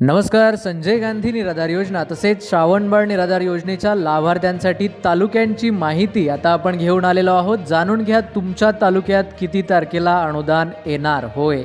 नमस्कार संजय गांधी निराधार योजना तसेच श्रावणबाळ निराधार योजनेच्या लाभार्थ्यांसाठी तालुक्यांची माहिती आता आपण घेऊन आलेलो आहोत. जाणून घ्या तुमच्या तालुक्यात किती तारखेला अनुदान येणार? होय.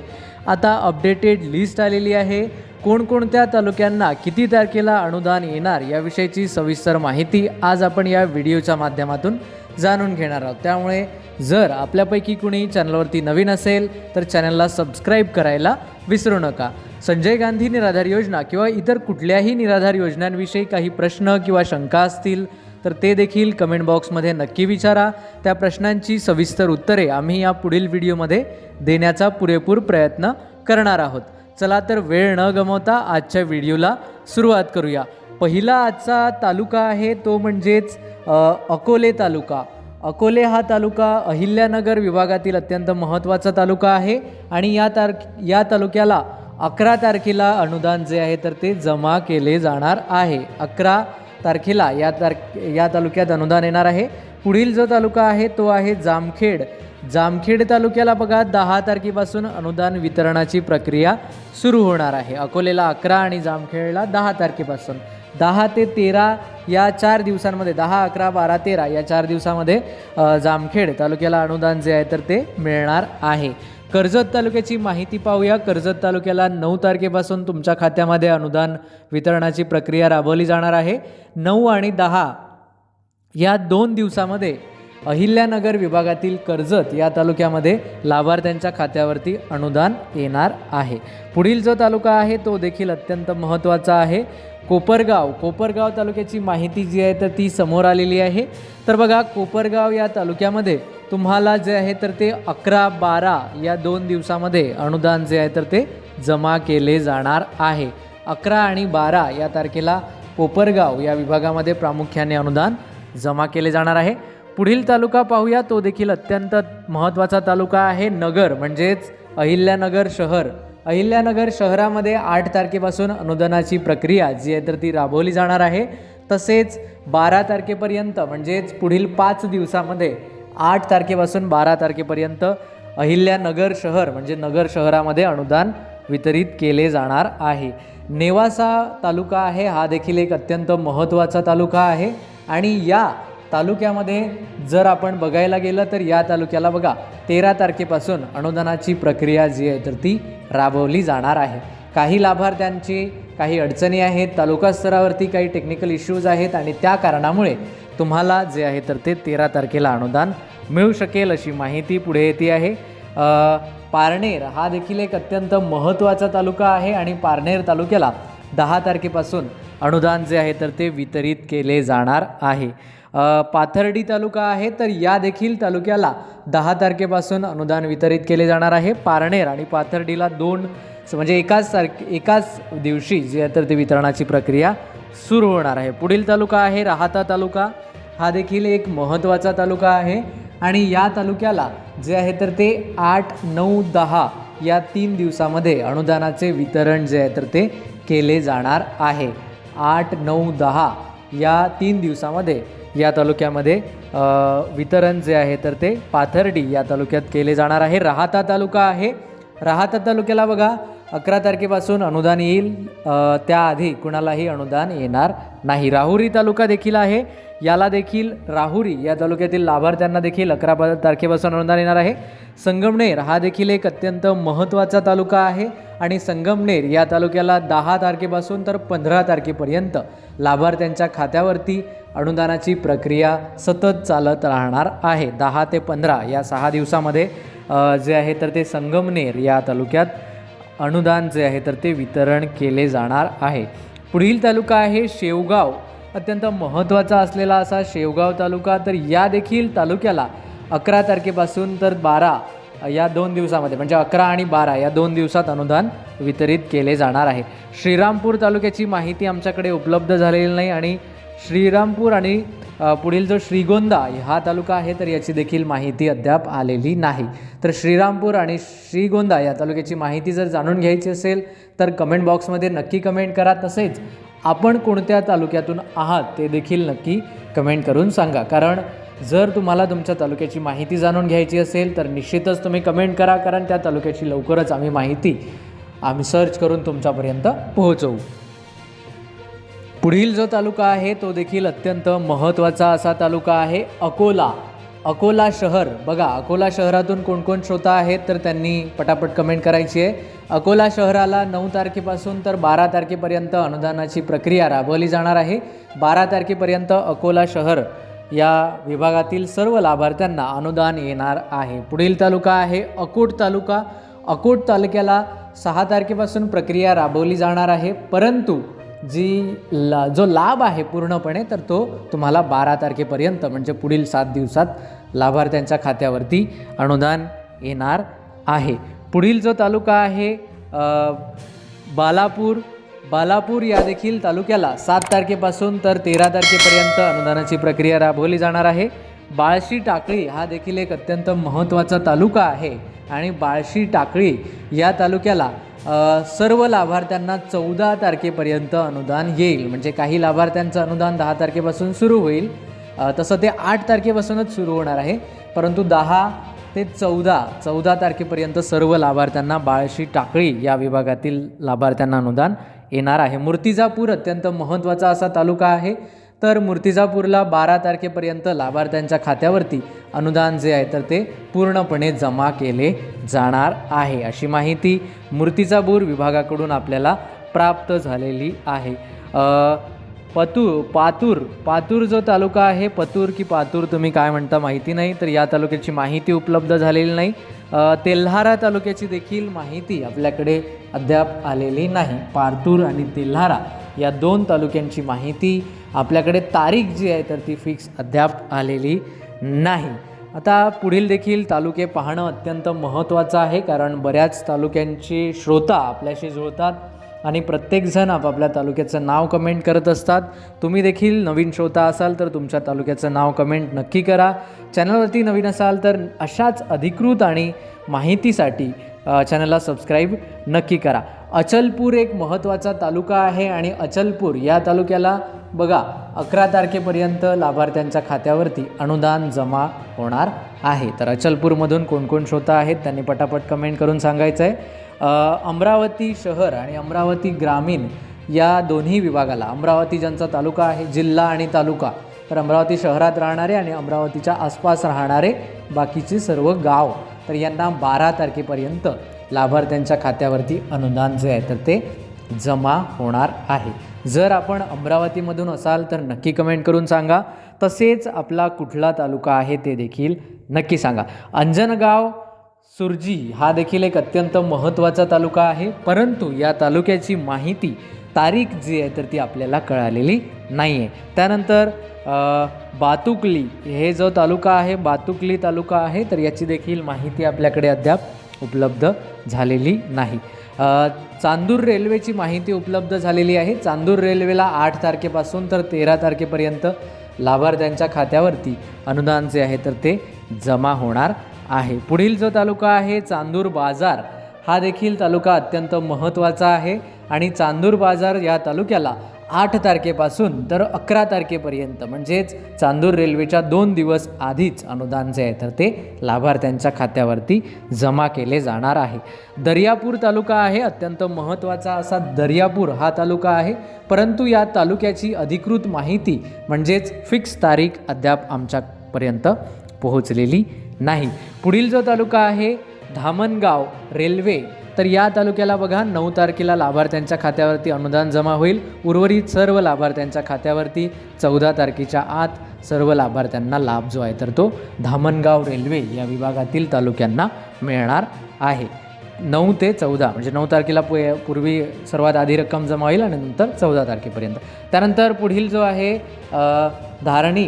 आता अपडेटेड लिस्ट आलेली आहे. कोणकोणत्या तालुक्यांना किती तारखेला अनुदान येणार याविषयीची सविस्तर माहिती आज आपण या व्हिडिओच्या माध्यमातून जाणून घेणार आहोत. त्यामुळे जर आपल्यापैकी कुणी चॅनलवरती नवीन असेल तर चॅनलला सबस्क्राईब करायला विसरू नका. संजय गांधी निराधार योजना किंवा इतर कुठल्याही निराधार योजनांविषयी काही प्रश्न किंवा शंका असतील तर ते देखील कमेंट बॉक्समध्ये नक्की विचारा. त्या प्रश्नांची सविस्तर उत्तरे आम्ही या पुढील व्हिडिओमध्ये देण्याचा पुरेपूर प्रयत्न करणार आहोत. चला तर वेळ न गमवता आजच्या व्हिडिओला सुरुवात करूया. पहिला आजचा तालुका आहे तो म्हणजेच अकोले तालुका. अकोले हा तालुका अहिल्यानगर विभागातील अत्यंत महत्त्वाचा तालुका आहे आणि या तार या तालुक्याला अकरा तारखेला अनुदान जे आहे तर ते जमा केले जाणार आहे. अकरा तारखेला या तार या तालुक्यात अनुदान येणार आहे. पुढील जो तालुका आहे तो आहे जामखेड. जामखेड तालुक्याला बघा दहा तारखेपासून अनुदान वितरणाची प्रक्रिया सुरू होणार आहे. अकोलेला अकरा आणि जामखेडला दहा तारखेपासून. दहा ते तेरा या चार दिवसांमध्ये दहा अकरा बारा तेरा या चार दिवसामध्ये जामखेड तालुक्याला अनुदान जे आहे तर ते मिळणार आहे. कर्जत तालुक्याची माहिती पाहूया. कर्जत तालुक्याला नऊ तारखेपासून तुमच्या खात्यामध्ये अनुदान वितरणाची प्रक्रिया राबवली जाणार आहे. नऊ आणि दहा या दोन दिवसामध्ये अहिल्यानगर विभागातील कर्जत या तालुक्यामध्ये लाभार्थ्यांच्या खात्यावरती अनुदान येणार आहे. पुढील जो तालुका आहे तो देखील अत्यंत महत्त्वाचा आहे. कोपरगाव कोपरगाव तालुक्याची माहिती जी आहे तर ती समोर आलेली आहे. तर बघा कोपरगाव या तालुक्यामध्ये तुम्हाला जे आहे तर ते अकरा बारा या दोन दिवसामध्ये अनुदान जे आहे तर ते जमा केले जाणार आहे. अकरा आणि बारा या तारखेला कोपरगाव या विभागामध्ये प्रामुख्याने अनुदान जमा केले जाणार आहे. पुढील तालुका पाहूया. तो देखील अत्यंत महत्त्वाचा तालुका आहे. नगर म्हणजेच अहिल्यानगर शहर. अहिल्यानगर शहरामध्ये आठ तारखेपासून अनुदानाची प्रक्रिया जी आहे तर ती राबवली जाणार आहे. तसेच बारा तारखेपर्यंत म्हणजेच पुढील पाच दिवसामध्ये आठ तारखेपासून बारा तारखेपर्यंत अहिल्यानगर शहर म्हणजे नगर शहरामध्ये अनुदान वितरित केले जाणार आहे. नेवासा तालुका आहे हा देखील एक अत्यंत महत्त्वाचा तालुका आहे. आणि या तालुक्यामध्ये जर आपण बघायला गेलं तर या तालुक्याला बघा तेरा तारखेपासून अनुदानाची प्रक्रिया जी आहे तर ती राबवली जाणार आहे. काही लाभार्थ्यांची काही अडचणी आहेत तालुका स्तरावरती काही टेक्निकल इश्यूज आहेत आणि त्या कारणामुळे तुम्हाला जे आहे तर ते तेरा तारखेला अनुदान मिळू शकेल अशी माहिती पुढे येते आहे. पारनेर हा देखील एक अत्यंत महत्त्वाचा तालुका आहे आणि पारनेर तालुक्याला दहा तारखेपासून अनुदान जे आहे तर ते वितरित केले जाणार आहे. पाथर्डी तालुका आहे तर या देखील तालुक्याला दहा तारखेपासून अनुदान वितरित केले जाणार आहे. पारनेर आणि पाथर्डीला दोन स- म्हणजे एकाच तारखे एकाच दिवशी जे आहे तर ते वितरणाची प्रक्रिया सुरू होणार आहे. पुढील तालुका आहे राहाता तालुका. हा देखील एक महत्त्वाचा तालुका आहे. आणि या तालुक्याला जे आहे तर ते आठ नऊ दहा या तीन दिवसामध्ये अनुदानाचे वितरण जे आहे तर ते केले जाणार आहे. आठ नऊ दहा या तीन दिवसामध्ये या तालुक्यामध्ये वितरण जे आहे तर ते पाथर्डी या तालुक्यात केले जाणार आहे. राहाता तालुका आहे. राहाता तालुक्याला बघा अकरा तारखेपासून अनुदान येईल. त्याआधी कुणालाही अनुदान येणार नाही. राहुरी तालुका देखील आहे. याला देखील राहुरी या तालुक्यातील लाभार्थ्यांना देखील अकरा तारखेपासून अनुदान येणार आहे. संगमनेर हा देखील एक अत्यंत महत्त्वाचा तालुका आहे आणि संगमनेर या तालुक्याला दहा तारखेपासून तर पंधरा तारखेपर्यंत लाभार्थ्यांच्या खात्यावरती अनुदानाची प्रक्रिया सतत चालत राहणार आहे. दहा ते पंधरा या सहा दिवसामध्ये जे आहे तर ते संगमनेर या तालुक्यात अनुदान जे आहे तर ते वितरण केले जाणार आहे. पुढील तालुका आहे शेवगाव. अत्यंत महत्त्वाचा असलेला असा शेवगाव तालुका तर या देखील तालुक्याला अकरा तारखेपासून तर बारा या दोन दिवसामध्ये म्हणजे अकरा आणि बारा या दोन दिवसात अनुदान वितरित केले जाणार आहे. श्रीरामपूर तालुक्याची माहिती आमच्याकडे उपलब्ध झालेली नाही आणि श्रीरामपूर आणि पुढील जो श्रीगोंदा हा तालुका आहे तर याची देखील माहिती अद्याप आलेली नाही. तर श्रीरामपूर आणि श्रीगोंदा या तालुक्याची माहिती जर जाणून घ्यायची असेल तर कमेंट बॉक्समध्ये नक्की कमेंट करा. तसेच आपण कोणत्या तालुक्यातून आहात ते देखील नक्की कमेंट करून सांगा. कारण जर तुम्हाला तुमच्या तालुक्याची माहिती जाणून घ्यायची असेल तर निश्चितच तुम्ही कमेंट करा कारण त्या तालुक्याची लवकरच आम्ही माहिती आम्ही सर्च करून तुमच्यापर्यंत पोहोचवू. पुढील जो तालुका आहे तो देखील अत्यंत महत्त्वाचा असा तालुका आहे अकोला. अकोला शहर. बघा अकोला शहरातून कोणकोण श्रोता आहेत तर त्यांनी पटापट कमेंट करायची आहे. अकोला शहराला नऊ तारखेपासून तर बारा तारखेपर्यंत अनुदानाची प्रक्रिया राबवली जाणार आहे. बारा तारखेपर्यंत अकोला शहर या विभागातील सर्व लाभार्थ्यांना अनुदान येणार आहे. पुढील तालुका आहे अकोट तालुका. अकोट तालुक्याला सहा तारखेपासून प्रक्रिया राबवली जाणार आहे. परंतु जी ला जो लाभ आहे पूर्णपणे तर तो तुम्हाला बारा तारखेपर्यंत म्हणजे पुढील सात दिवसात लाभार्थ्यांच्या खात्यावरती अनुदान येणार आहे. पुढील जो तालुका आहे बालापूर बालापूर या देखील तालुक्याला सात तारखेपासून तर तेरा तारखेपर्यंत अनुदानाची प्रक्रिया राबवली जाणार आहे. बाळशी टाकळी हा देखील एक अत्यंत महत्त्वाचा तालुका आहे आणि बाळशी टाकळी या तालुक्याला सर्व लाभार्थ्यांना चौदा तारखेपर्यंत अनुदान येईल. म्हणजे काही लाभार्थ्यांचं अनुदान दहा तारखेपासून सुरू होईल. तसं ते आठ तारखेपासूनच सुरू होणार आहे. परंतु दहा ते चौदा चौदा तारखेपर्यंत सर्व लाभार्थ्यांना बाळशी टाकळी या विभागातील लाभार्थ्यांना अनुदान येणार आहे. मूर्तिजापूर अत्यंत महत्त्वाचा असा तालुका आहे. तर मूर्तिजापूरला बारा तारखेपर्यंत लाभार्थ्यांच्या खात्यावरती अनुदान जे आहे तर ते पूर्णपणे जमा केले जाणार आहे. अशी माहिती मूर्तिजापूर विभागाकडून आपल्याला प्राप्त झालेली आहे. पतू पातूर पातूर जो तालुका आहे पतूर की पातूर तुम्ही काय म्हणता माहिती नाही तर या तालुक्याची माहिती उपलब्ध झालेली नाही. तेल्हारा तालुक्याची देखील माहिती आपल्याकडे अद्याप आलेली नाही. पारतूर आणि तेल्हारा या दोन तालुक्यांची माहिती. आपल्याकडे तारीख जी आहे तर ती फिक्स अद्याप आलेली नाही. आता पुढील देखील तालुके पाहणं अत्यंत महत्त्वाचं आहे कारण बऱ्याच तालुक्यांची श्रोता आपल्याशी जुळतात आणि प्रत्येकजण आपापल्या तालुक्याचं नाव कमेंट करत असतात. तुम्ही देखील नवीन श्रोता असाल तर तुमच्या तालुक्याचं नाव कमेंट नक्की करा. चॅनलवरती नवीन असाल तर अशाच अधिकृत आणि माहितीसाठी चॅनलला सबस्क्राईब नक्की करा. अचलपूर एक महत्त्वाचा तालुका आहे आणि अचलपूर या तालुक्याला बघा अकरा तारखेपर्यंत लाभार्थ्यांच्या खात्यावरती अनुदान जमा होणार आहे. तर अचलपूरमधून कोणकोण श्रोता आहेत त्यांनी पटापट कमेंट करून सांगायचं आहे अमरावती शहर आणि अमरावती ग्रामीण या दोन्ही विभागाला अमरावती ज्यांचा तालुका आहे जिल्हा आणि तालुका तर अमरावती शहरात राहणारे आणि अमरावतीच्या आसपास राहणारे बाकीचे सर्व गाव तर यांना बारा तारखेपर्यंत लाभार्थ्यांच्या खात्यावरती अनुदान जे आहे तर ते जमा होणार आहे. जर आपण अमरावतीमधून असाल तर नक्की कमेंट करून सांगा. तसेच आपला कुठला तालुका आहे ते देखील नक्की सांगा. अंजनगाव सुरजी हा देखील एक अत्यंत महत्त्वाचा तालुका आहे. परंतु या तालुक्याची माहिती तारीख जी आहे तर ती आपल्याला कळालेली नाही आहे त्यानंतर बातुकली हे जो तालुका आहे बातुकली तालुका आहे तर याची देखील माहिती आपल्याकडे अद्याप उपलब्ध झालेली नाही. चांदूर रेल्वेची माहिती उपलब्ध झालेली आहे. चांदूर रेल्वेला आठ तारखेपासून तर तेरा तारखेपर्यंत लाभार्थ्यांच्या खात्यावरती अनुदान जे आहे तर ते जमा होणार आहे. पुढील जो तालुका आहे चांदूर बाजार हा देखील तालुका अत्यंत महत्त्वाचा आहे. आणि चांदूर बाजार या तालुक्याला आठ तारखेपासून तर अकरा तारखेपर्यंत म्हणजेच चांदूर रेल्वेच्या दोन दिवस आधीच अनुदान जे आहे तर ते लाभार्थ्यांच्या खात्यावरती जमा केले जाणार आहे. दर्यापूर तालुका आहे अत्यंत महत्त्वाचा असा दर्यापूर हा तालुका आहे. परंतु या तालुक्याची अधिकृत माहिती म्हणजेच फिक्स तारीख अद्याप आमच्यापर्यंत पोहोचलेली नाही. पुढील जो तालुका आहे धामणगाव रेल्वे. तर या तालुक्याला बघा नऊ तारखेला लाभार्थ्यांच्या खात्यावरती अनुदान जमा होईल. उर्वरित सर्व लाभार्थ्यांच्या खात्यावरती चौदा तारखेच्या आत सर्व लाभार्थ्यांना लाभ जो आहे तर तो धामणगाव रेल्वे या विभागातील तालुक्यांना मिळणार आहे. नऊ ते चौदा म्हणजे नऊ तारखेला पु पूर्वी सर्वात आधी रक्कम जमा होईल आणि नंतर चौदा तारखेपर्यंत. त्यानंतर पुढील जो आहे धारणी.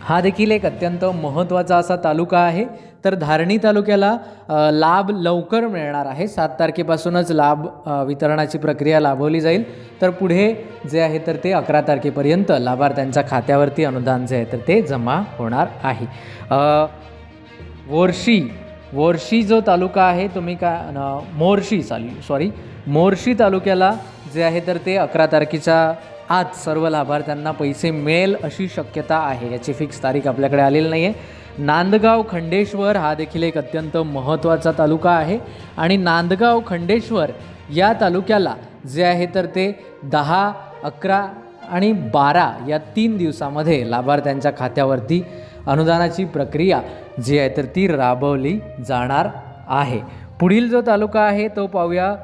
हा देखील एक अत्यंत महत्त्वाचा असा तालुका आहे. तर धारणी तालुक्याला लाभ लवकर मिळणार आहे. सात तारखेपासूनच लाभ वितरणाची प्रक्रिया लाभवली जाईल. तर पुढे जे आहे तर ते अकरा तारखेपर्यंत लाभार्थ्यांच्या खात्यावरती अनुदान जे आहे तर ते जमा होणार आहे. वर्षी वर्षी जो तालुका आहे तुम्ही का मोर्शी चालू सॉरी मोर्शी तालुक्याला जे आहे तर ते अकरा तारखेच्या आत सर्व लाभार्थ्यांना पैसे मिळेल अशी शक्यता आहे. याची फिक्स तारीख आपल्याकडे आलेली नाही आहे नांदगाव खंडेश्वर हा देखील एक अत्यंत महत्त्वाचा तालुका आहे. आणि नांदगाव खंडेश्वर या तालुक्याला जे आहे तर ते दहा अकरा आणि बारा या तीन दिवसामध्ये लाभार्थ्यांच्या खात्यावरती अनुदानाची प्रक्रिया जी आहे तर ती राबवली जाणार आहे. पुढील जो तालुका आहे तो पाहूया.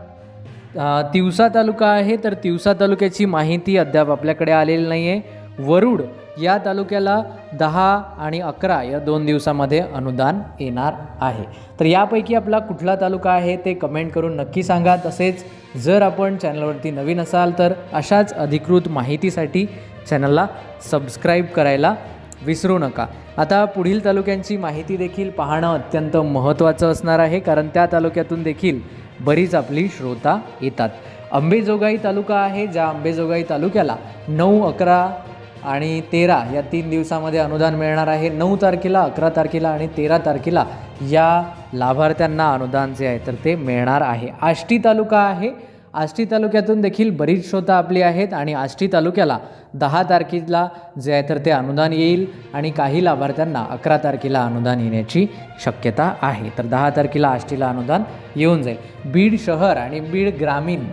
तिवसा तालुका आहे तर तिवसा तालुक्याची माहिती अद्याप आपल्याकडे आलेली नाही आहे वरुड या तालुक्याला दहा आणि अकरा या दोन दिवसामध्ये अनुदान येणार आहे. तर यापैकी आपला कुठला तालुका आहे ते कमेंट करून नक्की सांगा. तसेच जर आपण चॅनलवरती नवीन असाल तर अशाच अधिकृत माहितीसाठी चॅनलला सबस्क्राईब करायला विसरू नका. आता पुढील तालुक्यांची माहिती देखील पाहणं अत्यंत महत्त्वाचं असणार आहे कारण त्या तालुक्यातून देखील बरीच आपली श्रोता येतात. अंबेजोगाई तालुका आहे ज्या अंबेजोगाई तालुक्याला नऊ अकरा आणि तेरा या तीन दिवसामध्ये अनुदान मिळणार आहे. नऊ तारखेला अकरा तारखेला आणि तेरा तारखेला या लाभार्थ्यांना अनुदान जे आहे तर ते मिळणार आहे. आष्टी तालुका आहे. आष्टी तालुक्यातून देखील बरीच श्रोता आपली आहेत आणि आष्टी तालुक्याला दहा तारखेला जे आहे तर ते अनुदान येईल आणि काही लाभार्थ्यांना अकरा तारखेला अनुदान येण्याची शक्यता आहे. तर दहा तारखेला आष्टीला अनुदान येऊन जाईल. बीड शहर आणि बीड ग्रामीण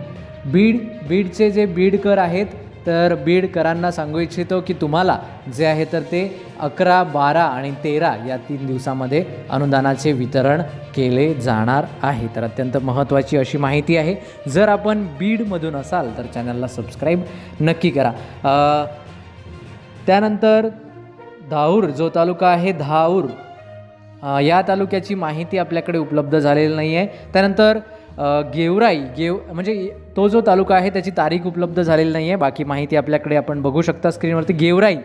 बीड बीडचे जे बीडकर आहेत तर बीडकरांना सांगू इच्छितो की तुम्हाला जे आहे तर ते अकरा बारा आणि तेरा या तीन दिवसामध्ये अनुदानाचे वितरण केले जाणार आहे. तर अत्यंत महत्त्वाची अशी माहिती आहे. जर आपण बीडमधून असाल तर चॅनलला सबस्क्राईब नक्की करा. त्यानंतर धाऊर जो तालुका आहे धाऊर या तालुक्याची माहिती आपल्याकडे उपलब्ध झालेली नाही आहे त्यानंतर गेवराई गेव म्हणजे तो जो तालुका आहे त्याची तारीख उपलब्ध झालेली नाही आहे बाकी माहिती आपल्याकडे आपण बघू शकता स्क्रीनवरती. गेवराई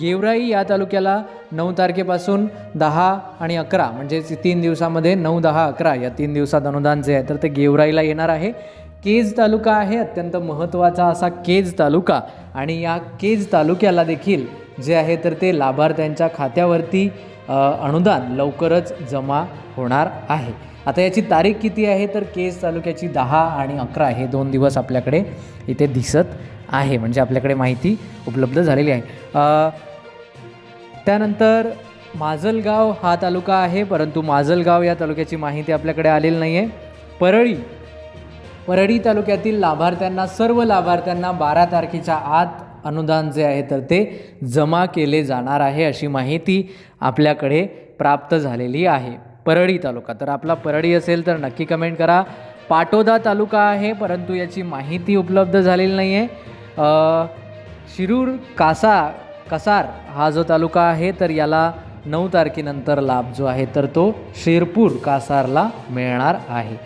गेवराई या तालुक्याला नऊ तारखेपासून दहा आणि अकरा म्हणजे तीन दिवसामध्ये नऊ दहा अकरा या तीन दिवसात अनुदान जे आहे तर ते गेवराईला येणार आहे. केज तालुका आहे अत्यंत महत्त्वाचा असा केज तालुका. आणि या केज तालुक्याला देखील जे आहे तर ते लाभार्थ्यांच्या खात्यावरती अनुदान लवकरच जमा होणार आहे. आता याची तारीख किती आहे? तर केस तालुक्याची दहा आणि अकरा हे दोन दिवस आपल्याकडे इथे दिसत आहे. म्हणजे आपल्याकडे माहिती उपलब्ध झालेली आहे. त्यानंतर माजलगाव हा तालुका आहे परंतु माजलगाव या तालुक्याची माहिती आपल्याकडे आलेली नाही आहे परळी परळी तालुक्यातील लाभार्थ्यांना सर्व लाभार्थ्यांना बारा तारखेच्या आत अनुदान जे आहे तर ते जमा केले जाणार आहे अशी माहिती आपल्याकडे प्राप्त झालेली आहे. परळी तालुका. तर आपला परळी असेल तर नक्की कमेंट करा. पाटोदा तालुका आहे परंतु याची माहिती उपलब्ध झालेली नाही आहे शिरूर कासा कसार हा जो तालुका आहे तर याला नऊ तारखेनंतर लाभ जो आहे तर तो शिरपूर कासारला मिळणार आहे.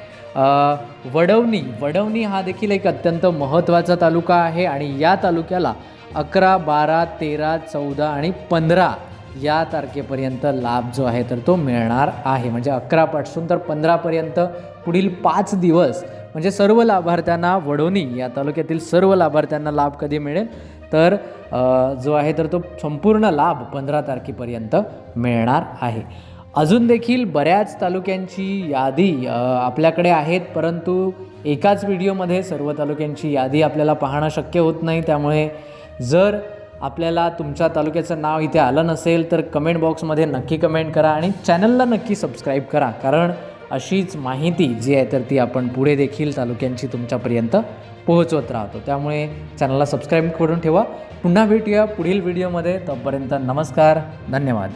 वडवणी वडवणी हा देखील एक अत्यंत महत्त्वाचा तालुका आहे आणि या तालुक्याला अकरा बारा तेरा चौदा आणि पंधरा या तारखेपर्यंत लाभ जो आहे तर तो मिळणार आहे. म्हणजे अकरापासून तर पंधरापर्यंत पुढील पाच दिवस म्हणजे सर्व लाभार्थ्यांना वडोनी या तालुक्यातील सर्व लाभार्थ्यांना लाभ कधी मिळेल? तर जो आहे तर तो संपूर्ण लाभ पंधरा तारखेपर्यंत मिळणार आहे. अजून देखील बऱ्याच तालुक्यांची यादी आपल्याकडे आहेत परंतु एकाच व्हिडिओमध्ये सर्व तालुक्यांची यादी आपल्याला पाहणं शक्य होत नाही. त्यामुळे जर आपल्याला तुमच्या तालुक्याचं नाव इथे आलं नसेल तर कमेंट बॉक्समध्ये नक्की कमेंट करा आणि चॅनलला नक्की सबस्क्राईब करा. कारण अशीच माहिती जी आहे तर ती आपण पुढे देखील तालुक्यांची तुमच्यापर्यंत पोहोचवत राहतो. त्यामुळे चॅनलला सबस्क्राईब करून ठेवा. पुन्हा भेटूया पुढील व्हिडिओमध्ये तोपर्यंत नमस्कार धन्यवाद.